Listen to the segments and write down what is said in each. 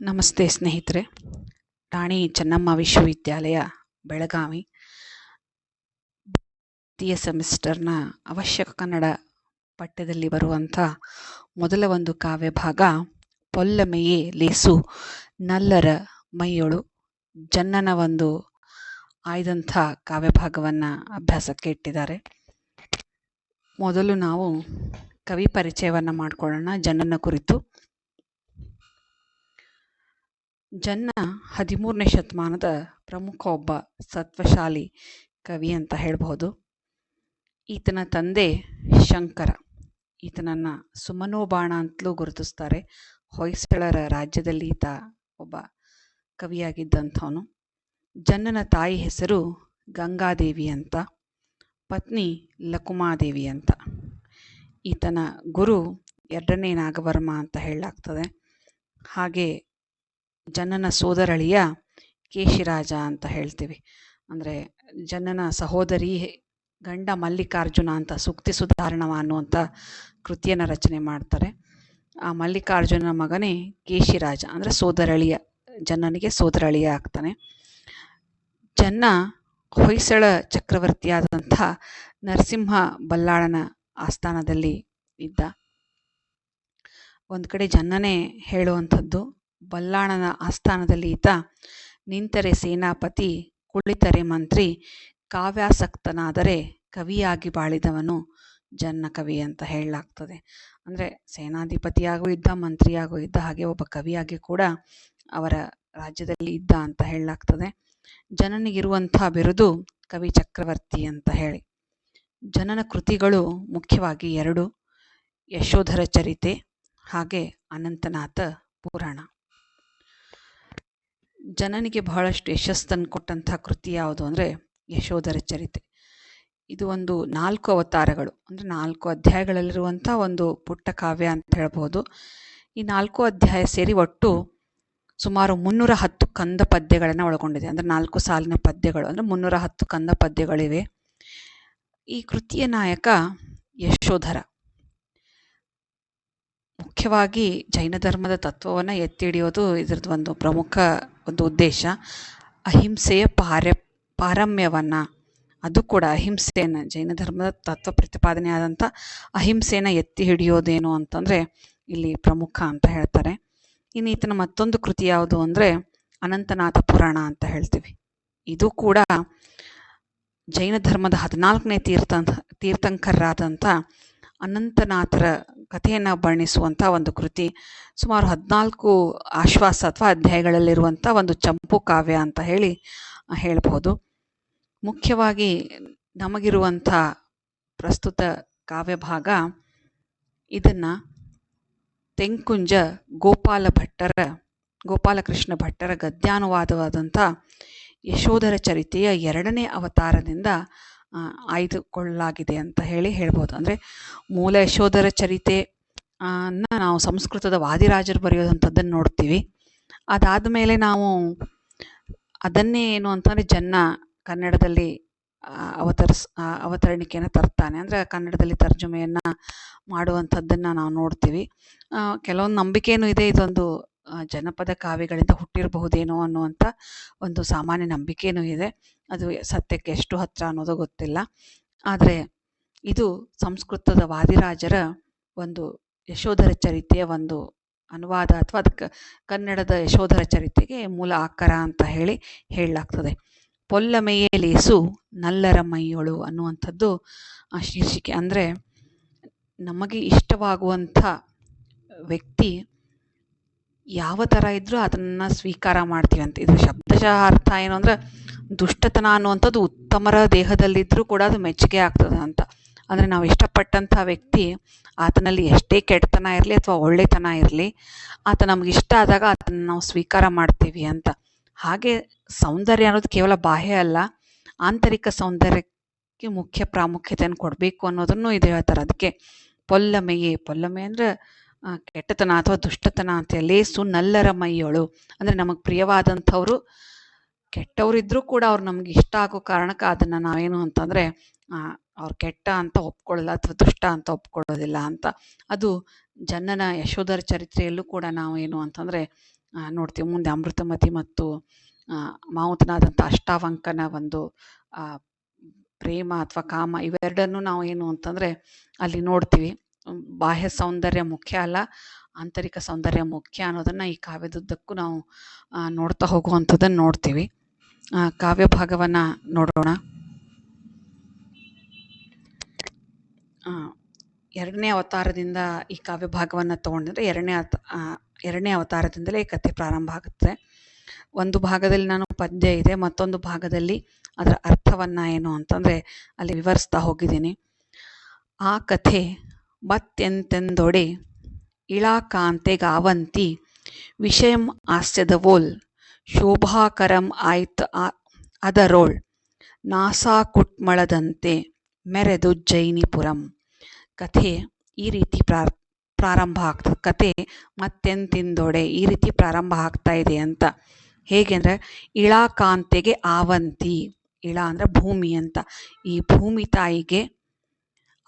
ನಮಸ್ತೆ ಸ್ನೇಹಿತರೆ. ರಾಣಿ ಚೆನ್ನಮ್ಮ ವಿಶ್ವವಿದ್ಯಾಲಯ, ಬೆಳಗಾವಿ. ದ್ವಿತೀಯ ಸೆಮಿಸ್ಟರ್ನ ಅವಶ್ಯಕ ಕನ್ನಡ ಪಠ್ಯದಲ್ಲಿ ಬರುವಂಥ ಮೊದಲ ಒಂದು ಕಾವ್ಯ ಭಾಗ ಪೊಲ್ಲಮೆಯೇ ಲೇಸು ನಲ್ಲರ ಮೈಯೊಳು ಜನ್ನನ ಒಂದು ಆಯ್ದಂಥ ಕಾವ್ಯಭಾಗವನ್ನು ಅಭ್ಯಾಸಕ್ಕೆ ಇಟ್ಟಿದ್ದಾರೆ. ಮೊದಲು ನಾವು ಕವಿ ಪರಿಚಯವನ್ನು ಮಾಡಿಕೊಳ್ಳೋಣ ಜನನ ಕುರಿತು. ಜನ್ನ ಹದಿಮೂರನೇ ಶತಮಾನದ ಪ್ರಮುಖ ಒಬ್ಬ ಸತ್ವಶಾಲಿ ಕವಿ ಅಂತ ಹೇಳ್ಬೋದು ಈತನ ತಂದೆ ಶಂಕರ. ಈತನನ್ನು ಸುಮನೋಬಾಣ ಅಂತಲೂ ಗುರುತಿಸ್ತಾರೆ. ಹೊಯ್ಸಳರ ರಾಜ್ಯದಲ್ಲಿ ಈತ ಒಬ್ಬ ಕವಿಯಾಗಿದ್ದಂಥವನು. ಜನ್ನನ ತಾಯಿ ಹೆಸರು ಗಂಗಾದೇವಿ ಅಂತ, ಪತ್ನಿ ಲಕುಮಾದೇವಿ ಅಂತ. ಈತನ ಗುರು ಎರಡನೇ ನಾಗವರ್ಮ ಅಂತ ಹೇಳಲಾಗ್ತದೆ. ಹಾಗೆ ಜನ್ನನ ಸೋದರಳಿಯ ಕೇಶಿರಾಜ ಅಂತ ಹೇಳ್ತೀವಿ. ಅಂದರೆ ಜನನ ಸಹೋದರಿ ಗಂಡ ಮಲ್ಲಿಕಾರ್ಜುನ ಅಂತ ಸುಕ್ತಿ ಸುಧಾರಣವ ಅನ್ನುವಂಥ ಕೃತಿಯನ್ನು ರಚನೆ ಮಾಡ್ತಾರೆ. ಆ ಮಲ್ಲಿಕಾರ್ಜುನ ಮಗನೇ ಕೇಶಿರಾಜ. ಅಂದರೆ ಸೋದರಳಿಯ, ಜನನಿಗೆ ಸೋದರಳಿಯ ಆಗ್ತಾನೆ. ಜನ್ನ ಹೊಯ್ಸಳ ಚಕ್ರವರ್ತಿಯಾದಂಥ ನರಸಿಂಹ ಬಲ್ಲಾಳನ ಆಸ್ಥಾನದಲ್ಲಿ ಇದ್ದ. ಒಂದು ಕಡೆ ಜನ್ನನೇ ಹೇಳುವಂಥದ್ದು ಬಲ್ಲಾಳನ ಆಸ್ಥಾನದಲ್ಲಿ ಈತ ನಿಂತರೆ ಸೇನಾಪತಿ, ಕುಳಿತರೆ ಮಂತ್ರಿ, ಕಾವ್ಯಾಸಕ್ತನಾದರೆ ಕವಿಯಾಗಿ ಬಾಳಿದವನು ಜನ್ನ ಕವಿ ಅಂತ ಹೇಳಲಾಗ್ತದೆ. ಅಂದರೆ ಸೇನಾಧಿಪತಿಯಾಗೂ ಇದ್ದ, ಮಂತ್ರಿಯಾಗೂ ಇದ್ದ, ಹಾಗೆ ಒಬ್ಬ ಕವಿಯಾಗಿ ಕೂಡ ಅವರ ರಾಜ್ಯದಲ್ಲಿ ಇದ್ದ ಅಂತ ಹೇಳಲಾಗ್ತದೆ. ಜನನಿಗಿರುವಂಥ ಬಿರುದು ಕವಿ ಚಕ್ರವರ್ತಿ ಅಂತ ಹೇಳಿ. ಜನನ ಕೃತಿಗಳು ಮುಖ್ಯವಾಗಿ ಎರಡು, ಯಶೋಧರ ಚರಿತೆ ಹಾಗೆ ಅನಂತನಾಥ ಪುರಾಣ. ಜನನಿಗೆ ಬಹಳಷ್ಟು ಯಶಸ್ಸನ್ನು ಕೊಟ್ಟಂಥ ಕೃತಿ ಯಾವುದು ಅಂದರೆ ಯಶೋಧರ ಚರಿತೆ. ಇದು ಒಂದು ನಾಲ್ಕು ಅವತಾರಗಳು. ಅಂದರೆ ನಾಲ್ಕು ಅಧ್ಯಾಯಗಳಲ್ಲಿರುವಂಥ ಒಂದು ಪುಟ್ಟ ಕಾವ್ಯ ಅಂತ ಹೇಳ್ಬೋದು. ಈ ನಾಲ್ಕು ಅಧ್ಯಾಯ ಸೇರಿ ಒಟ್ಟು ಸುಮಾರು ಮುನ್ನೂರ ಹತ್ತು ಕಂದ ಪದ್ಯಗಳನ್ನು ಒಳಗೊಂಡಿದೆ. ಅಂದರೆ ನಾಲ್ಕು ಸಾಲಿನ ಪದ್ಯಗಳು. ಅಂದರೆ ಮುನ್ನೂರ ಹತ್ತು ಕಂದ ಪದ್ಯಗಳಿವೆ. ಈ ಕೃತಿಯ ನಾಯಕ ಯಶೋಧರ. ಮುಖ್ಯವಾಗಿ ಜೈನ ಧರ್ಮದ ತತ್ವವನ್ನು ಎತ್ತಿ ಹಿಡಿಯೋದು ಇದರದ್ದು ಒಂದು ಪ್ರಮುಖ ಒಂದು ಉದ್ದೇಶ. ಅಹಿಂಸೆಯ ಪಾರ ಪಾರಮ್ಯವನ್ನು, ಅದು ಕೂಡ ಅಹಿಂಸೆಯನ್ನು, ಜೈನ ಧರ್ಮದ ತತ್ವ ಪ್ರತಿಪಾದನೆ ಆದಂಥ ಅಹಿಂಸೆಯನ್ನು ಎತ್ತಿ ಹಿಡಿಯೋದೇನು ಅಂತಂದರೆ ಇಲ್ಲಿ ಪ್ರಮುಖ ಅಂತ ಹೇಳ್ತಾರೆ. ಇನ್ನು ಈತನ ಮತ್ತೊಂದು ಕೃತಿ ಯಾವುದು ಅಂದರೆ ಅನಂತನಾಥ ಪುರಾಣ ಅಂತ ಹೇಳ್ತೀವಿ. ಇದು ಕೂಡ ಜೈನ ಧರ್ಮದ ಹದಿನಾಲ್ಕನೇ ತೀರ್ಥ ತೀರ್ಥಂಕರರಾದಂಥ ಅನಂತನಾಥರ ಕಥೆಯನ್ನು ವರ್ಣಿಸುವಂಥ ಒಂದು ಕೃತಿ, ಸುಮಾರು ಹದಿನಾಲ್ಕು ಆಶ್ವಾಸ ಅಥವಾ ಅಧ್ಯಾಯಗಳಲ್ಲಿರುವಂಥ ಒಂದು ಚಂಪು ಕಾವ್ಯ ಅಂತ ಹೇಳಿ ಹೇಳ್ಬೋದು ಮುಖ್ಯವಾಗಿ ನಮಗಿರುವಂಥ ಪ್ರಸ್ತುತ ಕಾವ್ಯ ಭಾಗ ಇದನ್ನು ತೆಂಕುಂಜ ಗೋಪಾಲ ಭಟ್ಟರ ಗೋಪಾಲಕೃಷ್ಣ ಭಟ್ಟರ ಗದ್ಯಾನುವಾದವಾದಂಥ ಯಶೋಧರ ಚರಿತೆಯ ಎರಡನೇ ಅವತಾರದಿಂದ ಆಯ್ದುಕೊಳ್ಳಲಾಗಿದೆ ಅಂತ ಹೇಳಿ ಹೇಳ್ಬೋದು. ಅಂದರೆ ಮೂಲ ಯಶೋಧರ ಚರಿತೆ ಅನ್ನ ನಾವು ಸಂಸ್ಕೃತದ ವಾದಿರಾಜರು ಬರೆಯೋದಂಥದ್ದನ್ನು ನೋಡ್ತೀವಿ. ಅದಾದ ಮೇಲೆ ನಾವು ಅದನ್ನೇ ಏನು ಅಂತಂದರೆ ಜನ್ನ ಕನ್ನಡದಲ್ಲಿ ಅವತರಿಸ್ ಅವತರಣಿಕೆಯನ್ನು ತರ್ತಾನೆ. ಅಂದರೆ ಕನ್ನಡದಲ್ಲಿ ತರ್ಜುಮೆಯನ್ನು ಮಾಡುವಂಥದ್ದನ್ನು ನಾವು ನೋಡ್ತೀವಿ. ಕೆಲವೊಂದು ನಂಬಿಕೆಯೂ ಇದೆ ಇದೊಂದು ಜನಪದ ಕಾವ್ಯಗಳಿಂದ ಹುಟ್ಟಿರಬಹುದೇನೋ ಅನ್ನುವಂಥ ಒಂದು ಸಾಮಾನ್ಯ ನಂಬಿಕೆಯೂ ಇದೆ. ಅದು ಸತ್ಯಕ್ಕೆ ಎಷ್ಟು ಹತ್ತಿರ ಅನ್ನೋದು ಗೊತ್ತಿಲ್ಲ. ಆದರೆ ಇದು ಸಂಸ್ಕೃತದ ವಾದಿರಾಜರ ಒಂದು ಯಶೋಧರ ಚರಿತೆಯ ಒಂದು ಅನುವಾದ ಅಥವಾ ಅದಕ್ಕೆ ಕನ್ನಡದ ಯಶೋಧರ ಚರಿತೆಗೆ ಮೂಲ ಆಕಾರ ಅಂತ ಹೇಳಿ ಹೇಳಲಾಗ್ತದೆ. ಪೊಲ್ಲಮೆಯೇ ಲೇಸು ನಲ್ಲರ ಮೈಯೊಳು ಅನ್ನುವಂಥದ್ದು ಆ ಶೀರ್ಷಿಕೆ. ಅಂದರೆ ನಮಗೆ ಇಷ್ಟವಾಗುವಂಥ ವ್ಯಕ್ತಿ ಯಾವ ಥರ ಇದ್ದರೂ ಅದನ್ನು ಸ್ವೀಕಾರ ಮಾಡ್ತೀವಿ ಅಂತ ಇದು ಶಬ್ದಶಃ ಅರ್ಥ ಏನು ಅಂದರೆ ದುಷ್ಟತನ ಅನ್ನುವಂಥದ್ದು ಉತ್ತಮರ ದೇಹದಲ್ಲಿದ್ದರೂ ಕೂಡ ಅದು ಮೆಚ್ಚುಗೆ ಆಗ್ತದೆ ಅಂತ. ಅಂದರೆ ನಾವು ಇಷ್ಟಪಟ್ಟಂಥ ವ್ಯಕ್ತಿ ಆತನಲ್ಲಿ ಎಷ್ಟೇ ಕೆಟ್ಟತನ ಇರಲಿ ಅಥವಾ ಒಳ್ಳೆತನ ಇರಲಿ, ಆತ ನಮ್ಗೆ ಇಷ್ಟ ಆದಾಗ ಅದನ್ನು ನಾವು ಸ್ವೀಕಾರ ಮಾಡ್ತೀವಿ ಅಂತ. ಹಾಗೆ ಸೌಂದರ್ಯ ಅನ್ನೋದು ಕೇವಲ ಬಾಹ್ಯ ಅಲ್ಲ, ಆಂತರಿಕ ಸೌಂದರ್ಯಕ್ಕೆ ಮುಖ್ಯ ಪ್ರಾಮುಖ್ಯತೆಯನ್ನು ಕೊಡಬೇಕು ಅನ್ನೋದನ್ನು ಇದು ಹೇಳ್ತಾರೆ. ಅದಕ್ಕೆ ಪೊಲ್ಲಮೆಯೇ, ಪೊಲ್ಲಮೆ ಅಂದರೆ ಕೆಟ್ಟತನ ಅಥವಾ ದುಷ್ಟತನ ಅಂತ ಲೇಸು ನಲ್ಲರ ಮೈಯೊಳು. ಅಂದರೆ ನಮಗೆ ಪ್ರಿಯವಾದಂಥವರು ಕೆಟ್ಟವರಿದ್ದರೂ ಕೂಡ ಅವ್ರು ನಮ್ಗೆ ಇಷ್ಟ ಆಗೋ ಕಾರಣಕ್ಕೆ ಅದನ್ನು ನಾವೇನು ಅಂತಂದರೆ ಅವ್ರು ಕೆಟ್ಟ ಅಂತ ಒಪ್ಕೊಳ್ಳೋಲ್ಲ ಅಥವಾ ದುಷ್ಟ ಅಂತ ಒಪ್ಕೊಳ್ಳೋದಿಲ್ಲ ಅಂತ. ಅದು ಜನನ ಯಶೋಧರ ಚರಿತ್ರೆಯಲ್ಲೂ ಕೂಡ ನಾವು ಏನು ಅಂತಂದರೆ ನೋಡ್ತೀವಿ ಮುಂದೆ ಅಮೃತಮತಿ ಮತ್ತು ಮಾವುತನಾದಂಥ ಅಷ್ಟಾವಂಕನ ಒಂದು ಪ್ರೇಮ ಅಥವಾ ಕಾಮ ಇವೆರಡನ್ನು ನಾವು ಏನು ಅಂತಂದರೆ ಅಲ್ಲಿ ನೋಡ್ತೀವಿ. ಬಾಹ್ಯ ಸೌಂದರ್ಯ ಮುಖ್ಯ ಅಲ್ಲ, ಆಂತರಿಕ ಸೌಂದರ್ಯ ಮುಖ್ಯ ಅನ್ನೋದನ್ನು ಈ ಕಾವ್ಯದುದ್ದಕ್ಕೂ ನಾವು ನೋಡ್ತಾ ಹೋಗುವಂಥದ್ದನ್ನು ನೋಡ್ತೀವಿ. ಕಾವ್ಯ ಭಾಗವನ್ನು ನೋಡೋಣ. ಎರಡನೇ ಅವತಾರದಿಂದ ಈ ಕಾವ್ಯ ಭಾಗವನ್ನು ತೊಗೊಂಡಿದ್ರೆ ಎರಡನೇ ಎರಡನೇ ಅವತಾರದಿಂದಲೇ ಈ ಕಥೆ ಪ್ರಾರಂಭ ಆಗುತ್ತೆ. ಒಂದು ಭಾಗದಲ್ಲಿ ನಾನು ಪದ್ಯ ಇದೆ, ಮತ್ತೊಂದು ಭಾಗದಲ್ಲಿ ಅದರ ಅರ್ಥವನ್ನು ಏನು ಅಂತಂದರೆ ಅಲ್ಲಿ ವಿವರಿಸ್ತಾ ಹೋಗಿದ್ದೀನಿ. ಆ ಕಥೆ ಮತ್ತೆಂತೆಂದೊಡೆ? ಇಳಾಕಾಂತೆಗಾವಂತಿ ವಿಷಯಂ ಹಾಸ್ಯದವೋಲ್ ಶೋಭಾಕರಂ ಆಯ್ತ ಅದರೋಳ್? ನಾಸಾಕುಟ್ಮಳದಂತೆ ಮೆರೆದು ಜೈನಿಪುರಂ? ಕಥೆ ಈ ರೀತಿ ಪ್ರಾರ್, ಪ್ರಾರಂಭ ಆಗ್ತದೆ ಕತೆ ಮತ್ತೆಂತಿಂದೊಡೆ ಈ ರೀತಿ ಪ್ರಾರಂಭ ಆಗ್ತಾ ಇದೆ ಅಂತ. ಹೇಗೆಂದರೆ, ಇಳಾಕಾಂತೆಗೆ ಆವಂತಿ, ಇಳ ಅಂದರೆ ಭೂಮಿ ಅಂತ. ಈ ಭೂಮಿ ತಾಯಿಗೆ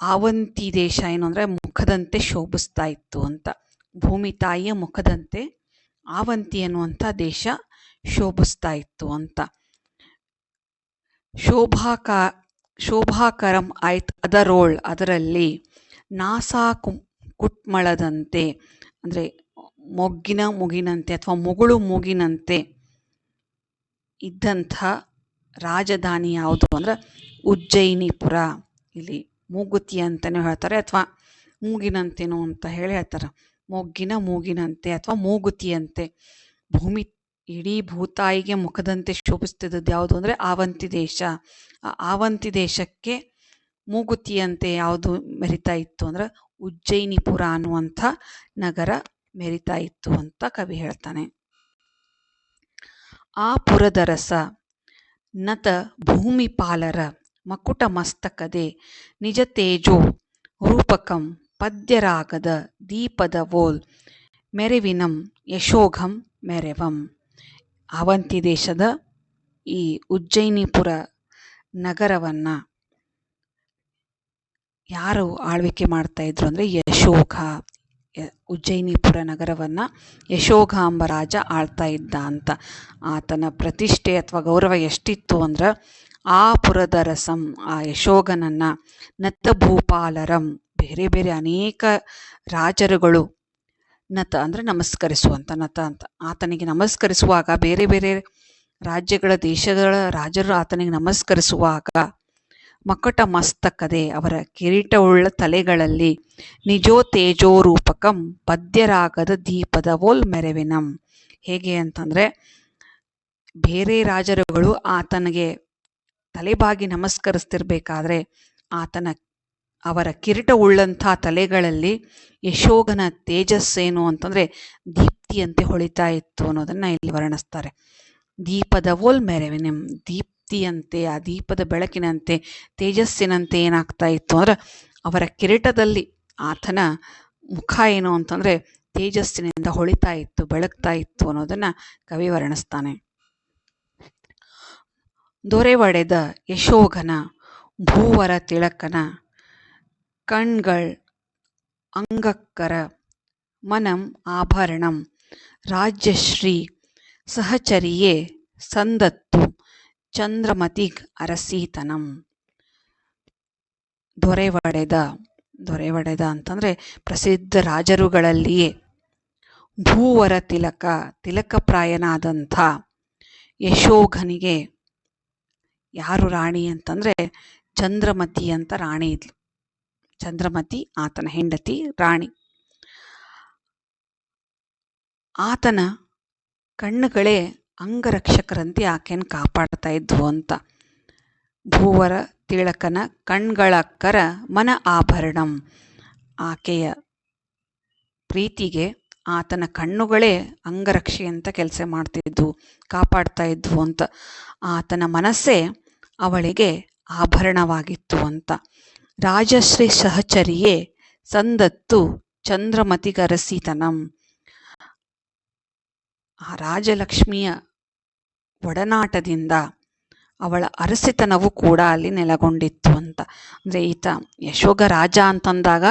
ಆವಂತಿ ದೇಶ ಏನು ಅಂದರೆ ಮುಖದಂತೆ ಶೋಭಿಸ್ತಾ ಇತ್ತು ಅಂತ. ಭೂಮಿ ತಾಯಿಯ ಮುಖದಂತೆ ಆವಂತಿ ಅನ್ನುವಂಥ ದೇಶ ಶೋಭಿಸ್ತಾ ಇತ್ತು ಅಂತ. ಶೋಭಾಕ, ಶೋಭಾಕರಂ ಆಯ್ತು ಅದರೋಳ್, ಅದರಲ್ಲಿ ನಾಸಾ ಕು, ಕುಟ್ಮಳದಂತೆ ಅಂದರೆ ಮೊಗ್ಗಿನ ಮುಗಿನಂತೆ ಅಥವಾ ಮುಗುಳು ಮುಗಿನಂತೆ ಇದ್ದಂಥ ರಾಜಧಾನಿ ಯಾವುದು ಅಂದ್ರೆ ಉಜ್ಜಯಿನಿಪುರ. ಇಲ್ಲಿ ಮೂಗುತಿ ಅಂತಲೇ ಹೇಳ್ತಾರೆ ಅಥವಾ ಮೂಗಿನಂತೇನೋ ಅಂತ ಹೇಳಿ ಹೇಳ್ತಾರೆ. ಮೊಗ್ಗಿನ ಮೂಗಿನಂತೆ ಅಥವಾ ಮೂಗುತಿಯಂತೆ. ಭೂಮಿ ಇಡೀ ಭೂತಾಯಿಗೆ ಮುಖದಂತೆ ಶೋಭಿಸ್ತಿದ್ದದ್ದು ಯಾವುದು ಅಂದರೆ ಆವಂತಿ ದೇಶ. ಆ ಆವಂತಿ ದೇಶಕ್ಕೆ ಮೂಗುತಿಯಂತೆ ಯಾವುದು ಮೆರಿತಾ ಇತ್ತು ಅಂದ್ರೆ ಉಜ್ಜಯಿನಿಪುರ ಅನ್ನುವಂಥ ನಗರ ಮೆರಿತಾ ಇತ್ತು ಅಂತ ಕವಿ ಹೇಳ್ತಾನೆ. ಆ ಪುರದರಸ ನತ ಭೂಮಿಪಾಲರ ಮಕುಟ ಮಸ್ತಕದೆ ನಿಜ ತೇಜೋ ರೂಪಕಂ ಪದ್ಯರಾಗದ ದೀಪದ ವೋಲ್ ಮೆರೆವಿನಂ ಯಶೋಘಂ ಮೆರೆವಂ. ಅವಂತಿ ದೇಶದ ಈ ಉಜ್ಜಯಿನಿಪುರ ನಗರವನ್ನು ಯಾರು ಆಳ್ವಿಕೆ ಮಾಡ್ತಾ ಇದ್ರು ಅಂದರೆ ಯಶೋಘ. ಉಜ್ಜಯಿನಿಪುರ ನಗರವನ್ನು ಯಶೋಘ ಎಂಬ ರಾಜ ಆಳ್ತಾ ಇದ್ದ ಅಂತ. ಆತನ ಪ್ರತಿಷ್ಠೆ ಅಥವಾ ಗೌರವ ಎಷ್ಟಿತ್ತು ಅಂದ್ರೆ ಆ ಪುರದ ರಸಂ, ಆ ಯಶೋಗನನ್ನ ನತ್ತ ಭೂಪಾಲರಂ ಬೇರೆ ಬೇರೆ ಅನೇಕ ರಾಜರುಗಳು ನತ, ಅಂದರೆ ನಮಸ್ಕರಿಸುವಂತ ನತ ಅಂತ. ಆತನಿಗೆ ನಮಸ್ಕರಿಸುವಾಗ, ಬೇರೆ ಬೇರೆ ರಾಜ್ಯಗಳ ದೇಶಗಳ ರಾಜರು ಆತನಿಗೆ ನಮಸ್ಕರಿಸುವಾಗ, ಮಕಟ ಮಸ್ತಕದೆ ಅವರ ಕಿರೀಟವುಳ್ಳ ತಲೆಗಳಲ್ಲಿ ನಿಜೋ ತೇಜೋ ರೂಪಕಂ ಪದ್ಯರಾಗದ ದೀಪದ ವೋಲ್ ಮೆರವಿನಂ. ಹೇಗೆ ಅಂತಂದರೆ, ಬೇರೆ ರಾಜರುಗಳು ಆತನಿಗೆ ತಲೆಬಾಗಿ ನಮಸ್ಕರಿಸ್ತಿರ್ಬೇಕಾದ್ರೆ ಆತನ, ಅವರ ಕಿರೀಟವುಳ್ಳಂಥ ತಲೆಗಳಲ್ಲಿ ಯಶೋಗನ ತೇಜಸ್ಸೇನು ಅಂತಂದರೆ ದೀಪ್ತಿಯಂತೆ ಹೊಳಿತಾ ಇತ್ತು ಅನ್ನೋದನ್ನು ಇಲ್ಲಿ ವರ್ಣಿಸ್ತಾರೆ. ದೀಪದ ಓಲ್ ಮೆರವಿನಂ ದೀಪ್ತಿಯಂತೆ, ಆ ದೀಪದ ಬೆಳಕಿನಂತೆ, ತೇಜಸ್ಸಿನಂತೆ ಏನಾಗ್ತಾ ಇತ್ತು ಅಂದರೆ ಅವರ ಕಿರೀಟದಲ್ಲಿ ಆತನ ಮುಖ ಏನು ಅಂತಂದರೆ ತೇಜಸ್ಸಿನಿಂದ ಹೊಳಿತಾ ಇತ್ತು, ಬೆಳಗ್ತಾ ಇತ್ತು ಅನ್ನೋದನ್ನು ಕವಿ ವರ್ಣಿಸ್ತಾನೆ. ದೊರೆವಡೆದ ಯಶೋಘನ, ಭೂವರ ತಿಳಕನ, ಕಣ್ಗಳ್ ಅಂಗಕ್ಕರ ಮನಂ ಆಭರಣಂ, ರಾಜ್ಯಶ್ರೀ ಸಹಚರಿಯೇ ಸಂದತ್ತು ಚಂದ್ರಮತಿಗ್ ಅರಸೀತನಂ. ದೊರೆವಡೆದ ದೊರೆವಡೆದ ಅಂತಂದರೆ ಪ್ರಸಿದ್ಧ ರಾಜರುಗಳಲ್ಲಿಯೇ ಭೂವರ ತಿಲಕ, ತಿಲಕಪ್ರಾಯನಾದಂಥ ಯಶೋಘನಿಗೆ ಯಾರು ರಾಣಿ ಅಂತಂದರೆ ಚಂದ್ರಮತಿ ಅಂತ ರಾಣಿ ಇದ್ಲು. ಚಂದ್ರಮತಿ, ಆತನ ಹೆಂಡತಿ, ರಾಣಿ. ಆತನ ಕಣ್ಣುಗಳೇ ಅಂಗರಕ್ಷಕರಂತೆ ಆಕೆಯನ್ನು ಕಾಪಾಡ್ತಾ ಇದ್ವು ಅಂತ. ಭೂವರ ತಿಳಕನ ಕಣ್ಗಳಕ್ಕರ ಮನ ಆಭರಣಂ. ಆಕೆಯ ಪ್ರೀತಿಗೆ ಆತನ ಕಣ್ಣುಗಳೇ ಅಂಗರಕ್ಷೆ ಅಂತ ಕೆಲಸ ಮಾಡ್ತಿದ್ವು, ಕಾಪಾಡ್ತಾ ಇದ್ವು ಅಂತ. ಆತನ ಮನಸ್ಸೇ ಅವಳಿಗೆ ಆಭರಣವಾಗಿತ್ತು ಅಂತ. ರಾಜಶ್ರೀ ಸಹಚರಿಯೇ ಸಂದತ್ತು ಚಂದ್ರಮತಿಗರಸಿತನಂ. ಆ ರಾಜಲಕ್ಷ್ಮಿಯ ಒಡನಾಟದಿಂದ ಅವಳ ಅರಸಿತನವು ಕೂಡ ಅಲ್ಲಿ ನೆಲೆಗೊಂಡಿತ್ತು ಅಂತ. ಅಂದರೆ ಈತ ಯಶೋಗ ರಾಜ ಅಂತಂದಾಗ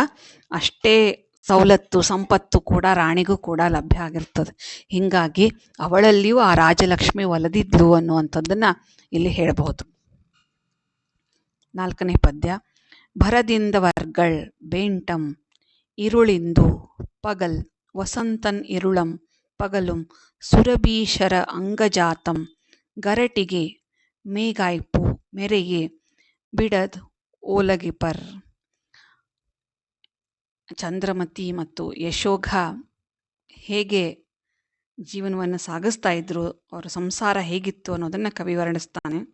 ಅಷ್ಟೇ ಸವಲತ್ತು, ಸಂಪತ್ತು ಕೂಡ ರಾಣಿಗೂ ಕೂಡ ಲಭ್ಯ ಆಗಿರ್ತದೆ. ಹೀಗಾಗಿ ಅವಳಲ್ಲಿಯೂ ಆ ರಾಜಲಕ್ಷ್ಮಿ ಒಲದಿದ್ಲು ಅನ್ನುವಂಥದ್ದನ್ನು ಇಲ್ಲಿ ಹೇಳಬಹುದು. ನಾಲ್ಕನೇ ಪದ್ಯ. ಭರದಿಂದವರ್ಗಳ್ ಬೇಂಟಂ, ಇರುಳಿಂದು ಪಗಲ್ ವಸಂತನ್ ಇರುಳಂ ಪಗಲುಂ, ಸುರಭೀಶರ ಅಂಗಜಾತಂ ಗರಟಿಗೆ ಮೇಗಾಯ್ಪು ಮೆರೆಗೆ ಬಿಡದ್ ಓಲಗಿಪರ್ ಚಂದ್ರಮತಿ ಮತ್ತು ಯಶೋಘ ಹೇಗೆ ಜೀವನವನ್ನು ಸಾಗಿಸ್ತಾ ಇದ್ರು, ಅವರ ಸಂಸಾರ ಹೇಗಿತ್ತು ಅನ್ನೋದನ್ನು ಕವಿ ವರ್ಣಿಸ್ತಾನೆ.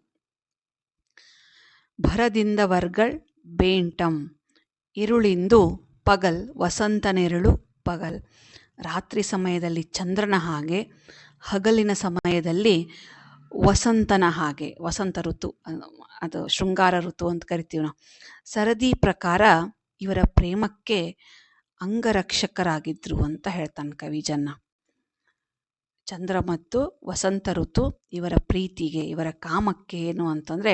ಭರದಿಂದ ವರ್ಗಳ್ ಬೇಂಟಂ, ಇರುಳಿಂದು ಪಗಲ್ ವಸಂತನೆರಳು ಪಗಲ್. ರಾತ್ರಿ ಸಮಯದಲ್ಲಿ ಚಂದ್ರನ ಹಾಗೆ, ಹಗಲಿನ ಸಮಯದಲ್ಲಿ ವಸಂತನ ಹಾಗೆ, ವಸಂತ ಋತು, ಅದು ಶೃಂಗಾರ ಋತು ಅಂತ ಕರಿತೀವಿ ನಾವು. ಸರದಿ ಪ್ರಕಾರ ಇವರ ಪ್ರೇಮಕ್ಕೆ ಅಂಗರಕ್ಷಕರಾಗಿದ್ರು ಅಂತ ಹೇಳ್ತಾನೆ ಕವಿ ಜನ್ನ ಚಂದ್ರ ಮತ್ತು ವಸಂತ ಋತು ಇವರ ಪ್ರೀತಿಗೆ, ಇವರ ಕಾಮಕ್ಕೆ ಏನು ಅಂತಂದರೆ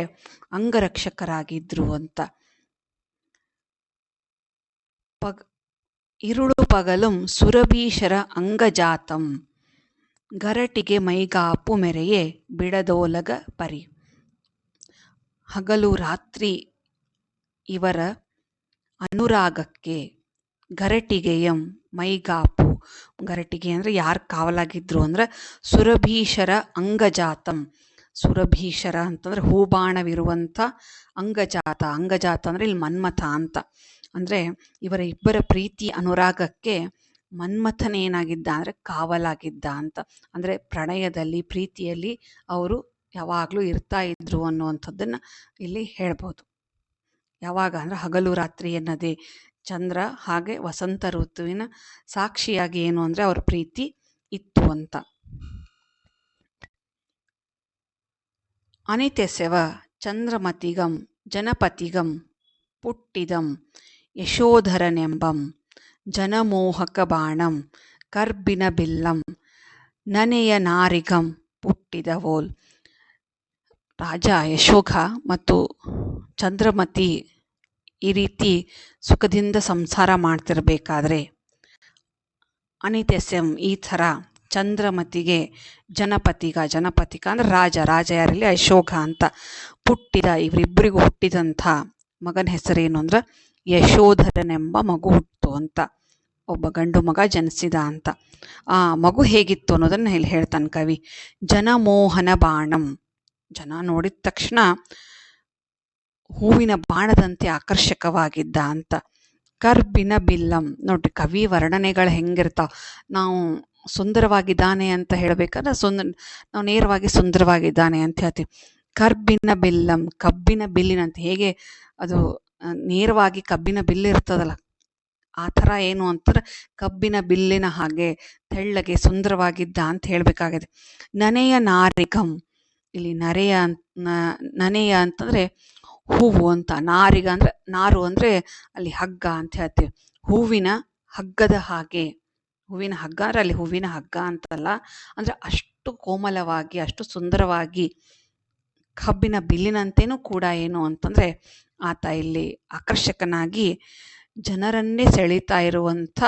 ಅಂಗರಕ್ಷಕರಾಗಿದ್ರು ಅಂತ. ಪಗ್, ಇರುಳು ಪಗಲುಂ ಸುರಭೀಶರ ಅಂಗಜಾತಂ. ಗರಟಿಗೆ ಮೈಗಾಪು ಮೆರೆಯೇ ಬಿಡದೋಲಗ ಪರಿ. ಹಗಲು ರಾತ್ರಿ ಇವರ ಅನುರಾಗಕ್ಕೆ ಗರಟಿಗೆಯಂ ಮೈಗಾಪು ಗರಟಿಗೆ ಅಂದರೆ ಯಾರು ಕಾವಲಾಗಿದ್ರು ಅಂದ್ರೆ ಸುರಭೀಶರ ಅಂಗಜಾತಂ. ಸುರಭೀಶರ ಅಂತಂದರೆ ಹೂಬಾಣವಿರುವಂಥ ಅಂಗಜಾತ. ಅಂಗಜಾತ ಅಂದರೆ ಇಲ್ಲಿ ಮನ್ಮಥ ಅಂತ. ಅಂದರೆ ಇವರ ಇಬ್ಬರ ಪ್ರೀತಿ ಅನುರಾಗಕ್ಕೆ ಮನ್ಮಥನೇನಾಗಿದ್ದ ಅಂದರೆ ಕಾವಲಾಗಿದ್ದ ಅಂತ. ಅಂದರೆ ಪ್ರಣಯದಲ್ಲಿ, ಪ್ರೀತಿಯಲ್ಲಿ ಅವರು ಯಾವಾಗಲೂ ಇರ್ತಾ ಇದ್ರು ಅನ್ನುವಂಥದ್ದನ್ನು ಇಲ್ಲಿ ಹೇಳ್ಬೋದು. ಯಾವಾಗ ಅಂದರೆ ಹಗಲು ರಾತ್ರಿ ಎನ್ನದೇ ಚಂದ್ರ ಹಾಗೆ ವಸಂತ ಋತುವಿನ ಸಾಕ್ಷಿಯಾಗಿ ಏನು ಅಂದರೆ ಅವ್ರ ಪ್ರೀತಿ ಇತ್ತು ಅಂತ. ಅನಿತ್ಯಸ್ಯವ ಚಂದ್ರಮತಿಗಂ, ಜನಪತಿಗಂ, ಪುಟ್ಟಿದಂ, ಯಶೋಧರನೆಂಬಂ, ಜನಮೋಹಕ ಬಾಣಂ, ಕರ್ಬಿನ ಬಿಲ್ಲಂ, ನನೆಯ ನಾರಿಗಂ ಪುಟ್ಟಿದವೋಲ್ ರಾಜ ಯಶೋಘ ಮತ್ತು ಚಂದ್ರಮತಿ ಈ ರೀತಿ ಸುಖದಿಂದ ಸಂಸಾರ ಮಾಡ್ತಿರಬೇಕಾದ್ರೆ ಅನಿತ್ಯಸ್ಯಂ ಈ ಥರ ಚಂದ್ರಮತಿಗೆ ಜನಪತಿಗ ಜನಪತಿಗ ಅಂದರೆ ರಾಜ ರಾಜ ಯಾರಲ್ಲಿ? ಅಶೋಕ ಅಂತ ಹುಟ್ಟಿದ ಇವರಿಬ್ಬರಿಗೂ ಹುಟ್ಟಿದಂಥ ಮಗನ ಹೆಸರೇನು ಅಂದ್ರೆ ಯಶೋಧರನೆಂಬ ಮಗು ಹುಟ್ಟಿತು ಅಂತ. ಒಬ್ಬ ಗಂಡು ಮಗ ಜನಿಸಿದ ಅಂತ. ಆ ಮಗು ಹೇಗಿತ್ತು ಅನ್ನೋದನ್ನ ಇಲ್ಲಿ ಹೇಳ್ತಾನೆ ಕವಿ. ಜನಮೋಹನ ಬಾಣಂ. ಜನ ನೋಡಿದ ತಕ್ಷಣ ಹೂವಿನ ಬಾಣದಂತೆ ಆಕರ್ಷಕವಾಗಿದ್ದ ಅಂತ. ಕರ್ಬಿನ ಬಿಲ್ಲಂ. ನೋಡ್ರಿ ಕವಿ ವರ್ಣನೆಗಳು ಹೆಂಗಿರ್ತಾವ. ನಾವು ಸುಂದರವಾಗಿದ್ದಾನೆ ಅಂತ ಹೇಳಬೇಕಂದ್ರೆ ಸುಂದರ ನಾವು ನೇರವಾಗಿ ಸುಂದರವಾಗಿದ್ದಾನೆ ಅಂತ ಹೇಳ್ತೀವಿ. ಕರ್ಬಿನ ಬಿಲ್ಲಂ, ಕಬ್ಬಿನ ಬಿಲ್ಲಿನಂತೆ ಹೇಗೆ ಅದು ನೇರವಾಗಿ ಕಬ್ಬಿನ ಬಿಲ್ಲು ಇರ್ತದಲ್ಲ, ಆ ಥರ ಏನು ಅಂತಂದ್ರೆ ಕಬ್ಬಿನ ಬಿಲ್ಲಿನ ಹಾಗೆ ತೆಳ್ಳಗೆ ಸುಂದರವಾಗಿದ್ದ ಅಂತ ಹೇಳಬೇಕಾಗಿದೆ. ನನೆಯ ನಾರಿಕಂ ಇಲ್ಲಿ ನರೆಯ ನನೆಯ ಅಂತಂದ್ರೆ ಹೂವು ಅಂತ ನಾರಿಗ ಅಂದ್ರೆ, ನಾರು ಅಂದರೆ ಅಲ್ಲಿ ಹಗ್ಗ ಅಂತ ಹೇಳ್ತೀವಿ. ಹೂವಿನ ಹಗ್ಗದ ಹಾಗೆ, ಹೂವಿನ ಹಗ್ಗ ಅಂದ್ರೆ ಅಲ್ಲಿ ಹೂವಿನ ಹಗ್ಗ ಅಂತಲ್ಲ, ಅಂದ್ರೆ ಅಷ್ಟು ಕೋಮಲವಾಗಿ, ಅಷ್ಟು ಸುಂದರವಾಗಿ, ಕಬ್ಬಿನ ಬಿಲ್ಲಿನಂತೇನೂ ಕೂಡ ಏನು ಅಂತಂದ್ರೆ ಆತ ಇಲ್ಲಿ ಆಕರ್ಷಕನಾಗಿ ಜನರನ್ನೇ ಸೆಳೀತಾ ಇರುವಂಥ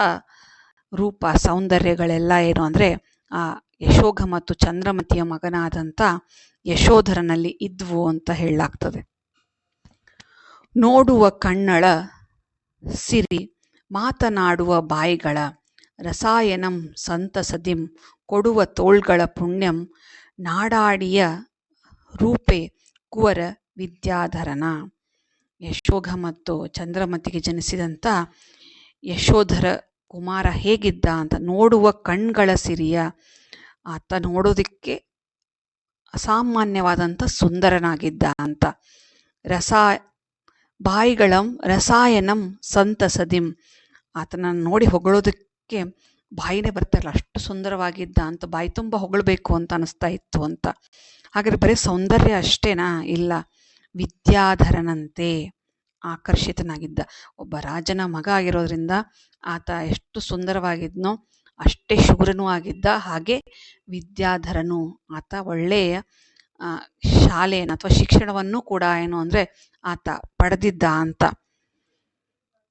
ರೂಪ, ಸೌಂದರ್ಯಗಳೆಲ್ಲ ಏನು ಅಂದರೆ ಆ ಯಶೋಘ ಮತ್ತು ಚಂದ್ರಮತಿಯ ಮಗನಾದಂಥ ಯಶೋಧರನಲ್ಲಿ ಇದ್ವು ಅಂತ ಹೇಳಲಾಗ್ತದೆ. ನೋಡುವ ಕಣ್ಣಳ ಸಿರಿ, ಮಾತನಾಡುವ ಬಾಯಿಗಳ ರಸಾಯನಂ ಸಂತಸದಿಂ, ಕೊಡುವ ತೋಳ್ಗಳ ಪುಣ್ಯಂ, ನಾಡಾಡಿಯ ರೂಪೆ ಕುವರ ವಿದ್ಯಾಧರನ. ಯಶೋಘ ಮತ್ತು ಚಂದ್ರಮತಿಗೆ ಜನಿಸಿದಂಥ ಯಶೋಧರ ಕುಮಾರ ಹೇಗಿದ್ದ ಅಂತ ನೋಡುವ ಕಣ್ಗಳ ಸಿರಿಯ ಆತ ನೋಡೋದಕ್ಕೆ ಅಸಾಮಾನ್ಯವಾದಂಥ ಸುಂದರನಾಗಿದ್ದ ಅಂತ. ರಸಾ ಬಾಯಿಗಳಂ ರಸಾಯನಂ ಸಂತಸದಿಂ. ಆತನ ನೋಡಿ ಹೊಗಳೋದಕ್ಕೆ ಬಾಯಿನೇ ಬರ್ತಾಯಿಲ್ಲ ಅಷ್ಟು ಸುಂದರವಾಗಿದ್ದ ಅಂತ, ಬಾಯಿ ತುಂಬ ಹೊಗಳಬೇಕು ಅಂತ ಅನಿಸ್ತಾ ಇತ್ತು ಅಂತ. ಹಾಗಾದ್ರೆ ಬರೀ ಸೌಂದರ್ಯ ಅಷ್ಟೇನಾ? ಇಲ್ಲ. ವಿದ್ಯಾಧರನಂತೆ ಆಕರ್ಷಿತನಾಗಿದ್ದ. ಒಬ್ಬ ರಾಜನ ಮಗ ಆಗಿರೋದ್ರಿಂದ ಆತ ಎಷ್ಟು ಸುಂದರವಾಗಿದ್ನೋ ಅಷ್ಟೇ ಶೂರನೂ ಆಗಿದ್ದ. ಹಾಗೆ ವಿದ್ಯಾಧರನು ಆತ ಒಳ್ಳೆಯ ಶಾಲೆಯನ್ನು ಅಥವಾ ಶಿಕ್ಷಣವನ್ನು ಕೂಡ ಏನು ಅಂದ್ರೆ ಆತ ಪಡೆದಿದ್ದ ಅಂತ.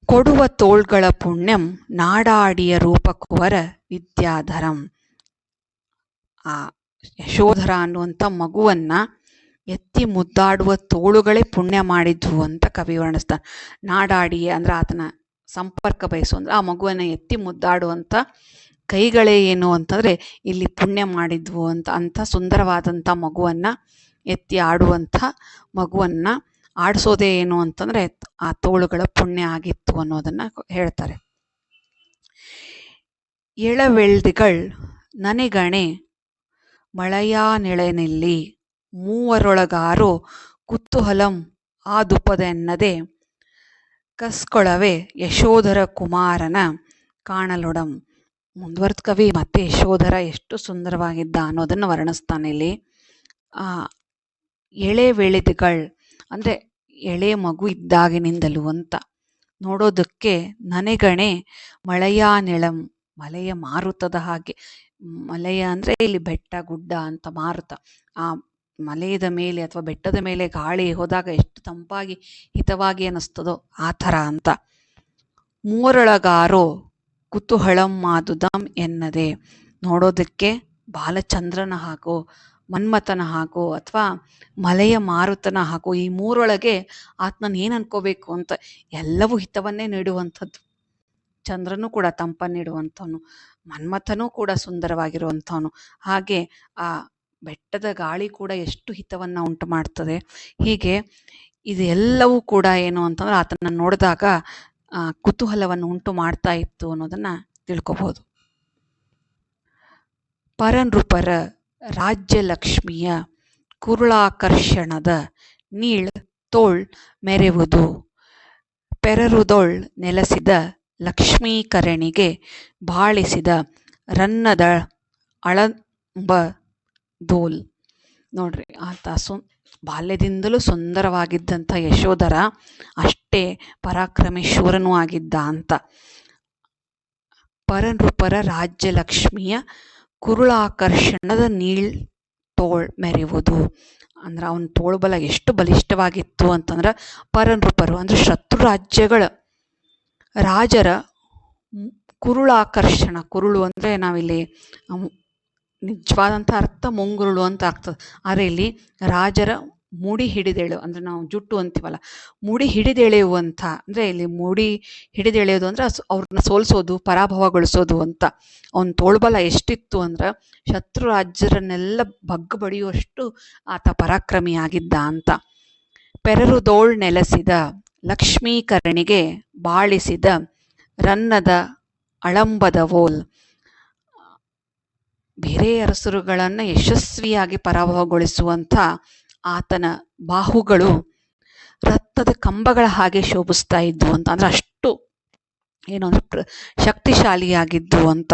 ಕೊಡುವ ತೋಳ್ಗಳ ಪುಣ್ಯಂ ನಾಡಾಡಿಯ ರೂಪಕುವರ ವಿದ್ಯಾಧರಂ. ಆ ಯಶೋಧರ ಅನ್ನುವಂಥ ಮಗುವನ್ನ ಎತ್ತಿ ಮುದ್ದಾಡುವ ತೋಳುಗಳೇ ಪುಣ್ಯ ಮಾಡಿದ್ವು ಅಂತ ಕವಿ ವರ್ಣಿಸ್ತಾನೆ. ನಾಡಾಡಿ ಅಂದ್ರೆ ಆತನ ಸಂಪರ್ಕ ಬಯಸು ಅಂದ್ರೆ ಆ ಮಗುವನ್ನ ಎತ್ತಿ ಮುದ್ದಾಡುವಂಥ ಕೈಗಳೇ ಏನು ಅಂತಂದ್ರೆ ಇಲ್ಲಿ ಪುಣ್ಯ ಮಾಡಿದ್ವು ಅಂತ, ಅಂಥ ಸುಂದರವಾದಂಥ ಮಗುವನ್ನ ಎತ್ತಿ ಆಡುವಂಥ ಮಗುವನ್ನು ಆಡಿಸೋದೇ ಏನು ಅಂತಂದರೆ ಆ ತೋಳುಗಳ ಪುಣ್ಯ ಆಗಿತ್ತು ಅನ್ನೋದನ್ನು ಹೇಳ್ತಾರೆ. ಎಳವೆಳ್ದಿಗಳ್ ನನಗಣೆ ಮಳೆಯಾ ನೆಳೆನೆಲ್ಲಿ ಮೂವರೊಳಗಾರೋ ಆ ಆದುಪದೆನ್ನದೆ ಕಸ್ಕೊಳವೆ ಯಶೋಧರ ಕುಮಾರನ ಕಾಣಲೊಡಂ. ಮುಂದುವರೆದ ಕವಿ ಮತ್ತೆ ಯಶೋಧರ ಎಷ್ಟು ಸುಂದರವಾಗಿದ್ದ ಅನ್ನೋದನ್ನು ವರ್ಣಿಸ್ತಾನೆ ಇಲ್ಲಿ. ಎಳೆ ವೇಳೆದಿಗಳ್ ಅಂದ್ರೆ ಎಳೆ ಮಗು ಇದ್ದಾಗಿನಿಂದಲೂ ಅಂತ ನೋಡೋದಕ್ಕೆ ನನಗಣೆ ಮಳೆಯ ನೆಳಂ ಮಲೆಯ ಮಾರುತದ ಹಾಗೆ. ಮಲೆಯ ಅಂದ್ರೆ ಇಲ್ಲಿ ಬೆಟ್ಟ, ಗುಡ್ಡ ಅಂತ ಮಾರುತ. ಆ ಮಲೆಯದ ಮೇಲೆ ಅಥವಾ ಬೆಟ್ಟದ ಮೇಲೆ ಗಾಳಿ ಹೋದಾಗ ಎಷ್ಟು ತಂಪಾಗಿ ಹಿತವಾಗಿ ಅನ್ನಿಸ್ತದೋ ಆ ಥರ ಅಂತ. ಮೂರೊಳಗಾರೋ ಕುತೂಹಳಂ ಮಾದುದಂ ಎನ್ನದೆ ನೋಡೋದಕ್ಕೆ ಬಾಲಚಂದ್ರನ ಹಾಗೂ ಮನ್ಮಥನ ಹಾಗೋ ಅಥವಾ ಮಲೆಯ ಮಾರುತನ ಹಾಗೋ ಈ ಮೂರೊಳಗೆ ಆತ್ಮನ ಏನು ಅನ್ಕೋಬೇಕು ಅಂತ ಎಲ್ಲವೂ ಹಿತವನ್ನೇ ನೀಡುವಂಥದ್ದು. ಚಂದ್ರನು ಕೂಡ ತಂಪನ್ನು ನೀಡುವಂಥವನು, ಮನ್ಮಥನೂ ಕೂಡ ಸುಂದರವಾಗಿರುವಂಥವನು. ಹಾಗೆ ಆ ಬೆಟ್ಟದ ಗಾಳಿ ಕೂಡ ಎಷ್ಟು ಹಿತವನ್ನ ಉಂಟು ಮಾಡ್ತದೆ. ಹೀಗೆ ಇದೆಲ್ಲವೂ ಕೂಡ ಏನು ಅಂತಂದ್ರೆ ಆತನ ನೋಡಿದಾಗ ಕುತೂಹಲವನ್ನು ಉಂಟು ಮಾಡ್ತಾ ಇತ್ತು ಅನ್ನೋದನ್ನ ತಿಳ್ಕೊಬಹುದು ಪರನೃಪರ ರಾಜ್ಯಲಕ್ಷ್ಮಿಯ ಕುರುಳಾಕರ್ಷಣದ ನೀಳ್ ತೋಳ್ ಮೆರೆವುದು, ಪೆರರುದೊಳ್ ನೆಲೆಸಿದ ಲಕ್ಷ್ಮೀಕರಣಿಗೆ ಬಾಳಿಸಿದ ರನ್ನದ ಅಳಂಬ ದೋಲ್. ನೋಡ್ರಿ, ಆತ ಸು, ಬಾಲ್ಯದಿಂದಲೂ ಸುಂದರವಾಗಿದ್ದಂಥ ಯಶೋಧರ ಅಷ್ಟೇ ಪರಾಕ್ರಮಿ ಶೂರನೂ ಆಗಿದ್ದ ಅಂತ. ಪರನೃಪರ ರಾಜ್ಯಲಕ್ಷ್ಮಿಯ ಕುರುಳಾಕರ್ಷಣದ ನೀಳ್ ತೋಳ್ ಮೆರೆಯುವುದು. ಅಂದ್ರೆ ಅವನ ತೋಳ್ಬಲ ಎಷ್ಟು ಬಲಿಷ್ಠವಾಗಿತ್ತು ಅಂತಂದ್ರೆ ಪರನೃಪರು ಅಂದ್ರೆ ಶತ್ರು ರಾಜ್ಯಗಳ ರಾಜರ ಕುರುಳಾಕರ್ಷಣ. ಕುರುಳು ಅಂದ್ರೆ ನಾವಿಲ್ಲಿ ನಿಜವಾದಂಥ ಅರ್ಥ, ಮುಂಗುರುಳು ಅಂತ ಆಗ್ತದೆ. ಆದರೆ ಇಲ್ಲಿ ರಾಜರ ಮುಡಿ ಹಿಡಿದೇಳು ಅಂದ್ರೆ ನಾವು ಜುಟ್ಟು ಅಂತೀವಲ್ಲ, ಮುಡಿ ಹಿಡಿದೆಳೆಯುವಂಥ ಅಂದ್ರೆ ಇಲ್ಲಿ ಮೂಡಿ ಹಿಡಿದೆಳೆಯೋದು ಅಂದ್ರೆ ಅವ್ರನ್ನ ಸೋಲ್ಸೋದು, ಪರಾಭವಗೊಳಿಸೋದು ಅಂತ. ಅವನ ತೋಳ್ಬಲ ಎಷ್ಟಿತ್ತು ಅಂದ್ರೆ ಶತ್ರು ರಾಜ್ಯರನ್ನೆಲ್ಲ ಬಗ್ಗ ಬಡಿಯುವಷ್ಟು ಆತ ಪರಾಕ್ರಮಿಯಾಗಿದ್ದ ಅಂತ. ಪೆರರುದೋಳ್ ನೆಲೆಸಿದ, ಲಕ್ಷ್ಮೀಕರಣಿಗೆ ಬಾಳಿಸಿದ ರನ್ನದ ಅಳಂಬದ ಓಲ್ ಬೇರೆ ಅರಸರುಗಳನ್ನು ಯಶಸ್ವಿಯಾಗಿ ಪರಾಭವಗೊಳಿಸುವಂಥ ಆತನ ಬಾಹುಗಳು ರಕ್ತದ ಕಂಬಗಳ ಹಾಗೆ ಶೋಭಿಸ್ತಾ ಇದ್ವು ಅಂತ. ಅಂದ್ರೆ ಅಷ್ಟು ಏನೋ ಒಂದು ಪ್ರ- ಶಕ್ತಿಶಾಲಿಯಾಗಿದ್ದು ಅಂತ,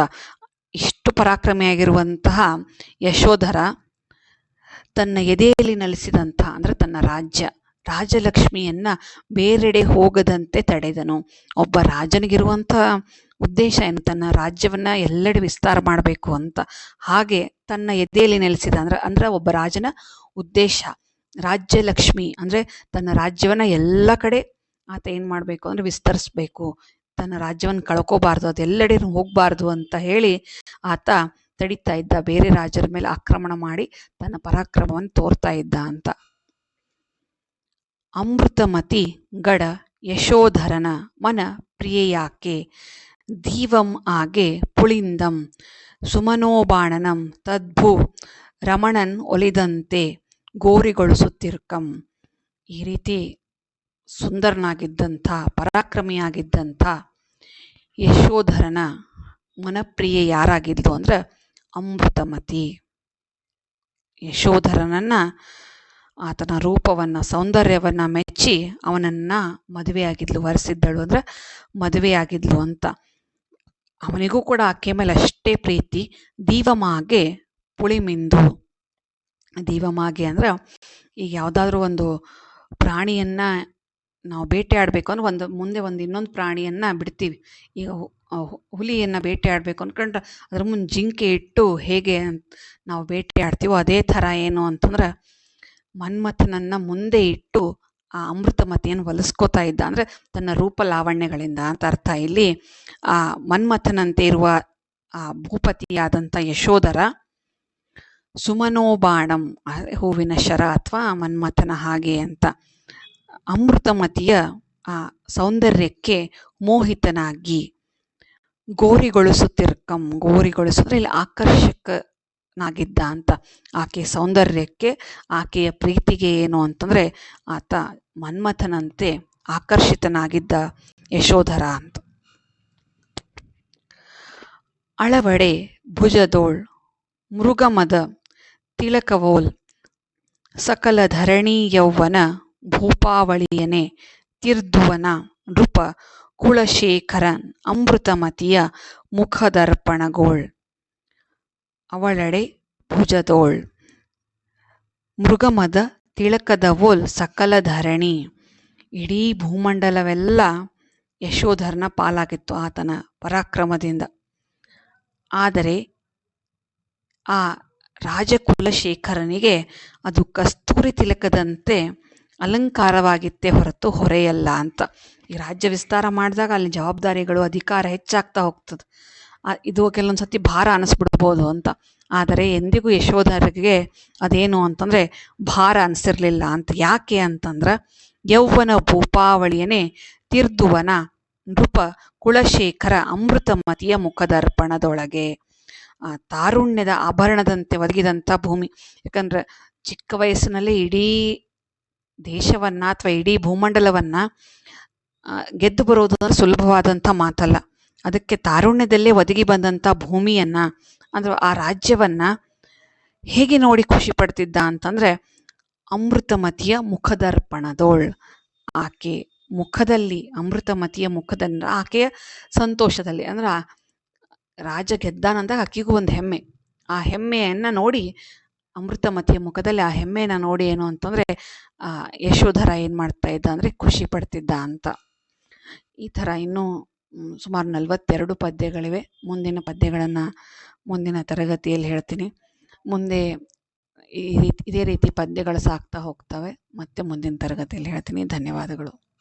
ಇಷ್ಟು ಪರಾಕ್ರಮಿಯಾಗಿರುವಂತಹ ಯಶೋಧರ ತನ್ನ ಎದೆಯಲ್ಲಿ ನೆಲೆಸಿದಂಥ ಅಂದ್ರೆ ತನ್ನ ರಾಜ್ಯ. ರಾಜಲಕ್ಷ್ಮಿಯನ್ನ ಬೇರೆಡೆ ಹೋಗದಂತೆ ತಡೆದನು. ಒಬ್ಬ ರಾಜನಿಗಿರುವಂಥ ಉದ್ದೇಶ ಏನು? ತನ್ನ ರಾಜ್ಯವನ್ನ ಎಲ್ಲೆಡೆ ವಿಸ್ತಾರ ಮಾಡಬೇಕು ಅಂತ. ಹಾಗೆ ತನ್ನ ಎದೆಯಲ್ಲಿ ನೆಲೆಸಿದ ಅಂದ್ರೆ ಅಂದ್ರೆ ಒಬ್ಬ ರಾಜನ ಉದ್ದೇಶ. ರಾಜ್ಯಲಕ್ಷ್ಮಿ ಅಂದ್ರೆ ತನ್ನ ರಾಜ್ಯವನ್ನ ಎಲ್ಲ ಕಡೆ ಆತ ಏನ್ ಮಾಡಬೇಕು ಅಂದ್ರೆ ವಿಸ್ತರಿಸ್ಬೇಕು. ತನ್ನ ರಾಜ್ಯವನ್ನು ಕಳ್ಕೋಬಾರ್ದು ಅದೆಲ್ಲೆಡೆ ಹೋಗ್ಬಾರ್ದು ಅಂತ ಹೇಳಿ ಆತ ತಡಿತಾ ಇದ್ದ. ಬೇರೆ ರಾಜರ ಮೇಲೆ ಆಕ್ರಮಣ ಮಾಡಿ ತನ್ನ ಪರಾಕ್ರಮವನ್ನು ತೋರ್ತಾ ಇದ್ದ ಅಂತ. ಅಮೃತಮತಿ ಗಡ ಯಶೋಧರನ ಮನ ಪ್ರಿಯೆಯಾಕೆ, ದೀವಂ ಆಗೆ ಪುಳಿಂದಂ, ಸುಮನೋಬಾಣನಂ ತದ್ಭು, ರಮಣನ್ ಒಲಿದಂತೆ ಗೋರಿಗೊಳಿಸುತ್ತಿರ್ಕಂ. ಈ ರೀತಿ ಸುಂದರನಾಗಿದ್ದಂಥ, ಪರಾಕ್ರಮಿಯಾಗಿದ್ದಂಥ ಯಶೋಧರನ ಮನಪ್ರಿಯೆ ಯಾರಾಗಿದ್ದು ಅಂದ್ರೆ ಅಮೃತಮತಿ. ಯಶೋಧರನನ್ನ ಆತನ ರೂಪವನ್ನ, ಸೌಂದರ್ಯವನ್ನ ಮೆಚ್ಚಿ ಅವನನ್ನ ಮದುವೆಯಾಗಿದ್ಲು, ವರೆಸಿದ್ದಳು. ಅಂದ್ರೆ ಮದುವೆಯಾಗಿದ್ಲು ಅಂತ. ಅವನಿಗೂ ಕೂಡ ಆಕೆ ಮೇಲೆ ಅಷ್ಟೇ ಪ್ರೀತಿ. ದೀವಮಾಗೆ ಪುಳಿಮಿಂದು. ದೀವಮಾಗೆ ಅಂದ್ರೆ ಈಗ ಯಾವುದಾದ್ರೂ ಒಂದು ಪ್ರಾಣಿಯನ್ನ ನಾವು ಬೇಟೆ ಆಡಬೇಕು ಅಂದ್ರೆ ಒಂದು ಮುಂದೆ ಒಂದು ಇನ್ನೊಂದು ಪ್ರಾಣಿಯನ್ನ ಬಿಡ್ತೀವಿ. ಈಗ ಹುಲಿಯನ್ನು ಬೇಟೆಯಾಡಬೇಕು ಅನ್ಕೊಂಡ್ರೆ ಅದ್ರ ಮುಂದೆ ಜಿಂಕೆ ಇಟ್ಟು ಹೇಗೆ ನಾವು ಬೇಟೆ ಆಡ್ತೀವೋ ಅದೇ ಥರ ಏನು ಅಂತಂದ್ರೆ ಮನ್ಮಥನನ್ನ ಮುಂದೆ ಇಟ್ಟು ಆ ಅಮೃತಮತಿಯನ್ನು ಒಲಿಸ್ಕೋತಾ ಇದ್ದ. ಅಂದರೆ ತನ್ನ ರೂಪ ಲಾವಣ್ಯಗಳಿಂದ ಅಂತ ಅರ್ಥ. ಇಲ್ಲಿ ಆ ಮನ್ಮಥನಂತೆ ಇರುವ ಆ ಭೂಪತಿಯಾದಂಥ ಯಶೋಧರ ಸುಮನೋಬಾಣಂ ಹೂವಿನ ಶರ ಅಥವಾ ಮನ್ಮಥನ ಹಾಗೆ ಅಂತ ಅಮೃತಮತಿಯ ಆ ಸೌಂದರ್ಯಕ್ಕೆ ಮೋಹಿತನಾಗಿ ಗೋರಿಗೊಳಿಸುತ್ತಿರ್ಕಂ, ಗೋರಿಗೊಳಿಸಿದ್ರೆ ಇಲ್ಲಿ ಆಕರ್ಷಕನಾಗಿದ್ದ ಅಂತ. ಆಕೆ ಸೌಂದರ್ಯಕ್ಕೆ, ಆಕೆಯ ಪ್ರೀತಿಗೆ ಏನು ಅಂತಂದರೆ ಆತ ಮನ್ಮಥನಂತೆ ಆಕರ್ಷಿತನಾಗಿದ್ದ ಯಶೋಧರ ಅಂತ. ಅಳವಡೆ, ಭುಜದೋಳ್, ಮೃಗಮದ ತಿಲಕವೋಲ್, ಸಕಲ ಧರಣಿ ಯೌವನ ಭೂಪಾವಳಿಯನೆ, ತಿರ್ಧುವನ, ನೃಪ ಕುಳಶೇಖರನ್ ಅಮೃತಮತಿಯ ಮುಖದರ್ಪಣಗೋಳ್. ಅವಳಡೆ ಭುಜದೋಳ್. ಮೃಗಮದ ತಿಳಕದವೋಲ್ ಸಕಲ ಧರಣಿ. ಇಡೀ ಭೂಮಂಡಲವೆಲ್ಲ ಯಶೋಧರನ ಪಾಲಾಗಿತ್ತು ಆತನ ಪರಾಕ್ರಮದಿಂದ. ಆದರೆ ಆ ರಾಜಕುಲಶೇಖರನಿಗೆ ಅದು ಕಸ್ತೂರಿ ತಿಲಕದಂತೆ ಅಲಂಕಾರವಾಗಿತ್ತೇ ಹೊರತು ಹೊರೆಯಲ್ಲ ಅಂತ. ಈ ರಾಜ್ಯ ವಿಸ್ತಾರ ಮಾಡಿದಾಗ ಅಲ್ಲಿ ಜವಾಬ್ದಾರಿಗಳು, ಅಧಿಕಾರ ಹೆಚ್ಚಾಗ್ತಾ ಹೋಗ್ತದೆ. ಇದು ಕೆಲವೊಂದು ಸತಿ ಭಾರ ಅನಿಸ್ಬಿಡ್ಬೋದು ಅಂತ. ಆದರೆ ಎಂದಿಗೂ ಯಶೋಧರಿಗೆ ಅದೇನು ಅಂತಂದರೆ ಭಾರ ಅನಿಸಿರಲಿಲ್ಲ ಅಂತ. ಯಾಕೆ ಅಂತಂದ್ರೆ ಯೌವನ ಭೂಪಾವಳಿಯನೇ ತಿರ್ದುವನ ನೃಪ ಕುಳಶೇಖರ ಅಮೃತಮತಿಯ ಮುಖದರ್ಪಣದೊಳಗೆ. ಆ, ತಾರುಣ್ಯದ ಆಭರಣದಂತೆ ಒದಗಿದಂಥ ಭೂಮಿ. ಯಾಕಂದ್ರೆ ಚಿಕ್ಕ ವಯಸ್ಸಿನಲ್ಲಿ ಇಡೀ ದೇಶವನ್ನ ಅಥವಾ ಇಡೀ ಭೂಮಂಡಲವನ್ನ ಗೆದ್ದು ಬರೋದು ಸುಲಭವಾದಂಥ ಮಾತಲ್ಲ. ಅದಕ್ಕೆ ತಾರುಣ್ಯದಲ್ಲೇ ಒದಗಿ ಬಂದಂಥ ಭೂಮಿಯನ್ನ ಅಂದ್ರೆ ಆ ರಾಜ್ಯವನ್ನ ಹೇಗೆ ನೋಡಿ ಖುಷಿ ಪಡ್ತಿದ್ದ ಅಂತಂದ್ರೆ ಅಮೃತಮತಿಯ ಮುಖದರ್ಪಣದೋಳ್. ಆಕೆ ಮುಖದಲ್ಲಿ, ಅಮೃತಮತಿಯ ಮುಖದ ಆಕೆಯ ಸಂತೋಷದಲ್ಲಿ ಅಂದ್ರೆ ರಾಜ ಗೆದ್ದಾನಂದಾಗ ಆಕೆಗೂ ಒಂದು ಹೆಮ್ಮೆ. ಆ ಹೆಮ್ಮೆಯನ್ನು ನೋಡಿ ಅಮೃತಮತಿಯ ಮುಖದಲ್ಲಿ ಆ ಹೆಮ್ಮೆಯನ್ನು ನೋಡಿ ಏನು ಅಂತಂದ್ರೆ ಯಶೋಧರ ಏನು ಮಾಡ್ತಾ ಇದ್ದ ಅಂದರೆ ಖುಷಿ ಪಡ್ತಿದ್ದ ಅಂತ. ಈ ಥರ ಇನ್ನೂ ಸುಮಾರು ನಲವತ್ತೆರಡು ಪದ್ಯಗಳಿವೆ. ಮುಂದಿನ ಪದ್ಯಗಳನ್ನು ಮುಂದಿನ ತರಗತಿಯಲ್ಲಿ ಹೇಳ್ತೀನಿ. ಮುಂದೆ ಈ ರೀತಿ, ಇದೇ ರೀತಿ ಪದ್ಯಗಳು ಸಾಕ್ತಾ ಹೋಗ್ತವೆ. ಮತ್ತೆ ಮುಂದಿನ ತರಗತಿಯಲ್ಲಿ ಹೇಳ್ತೀನಿ. ಧನ್ಯವಾದಗಳು.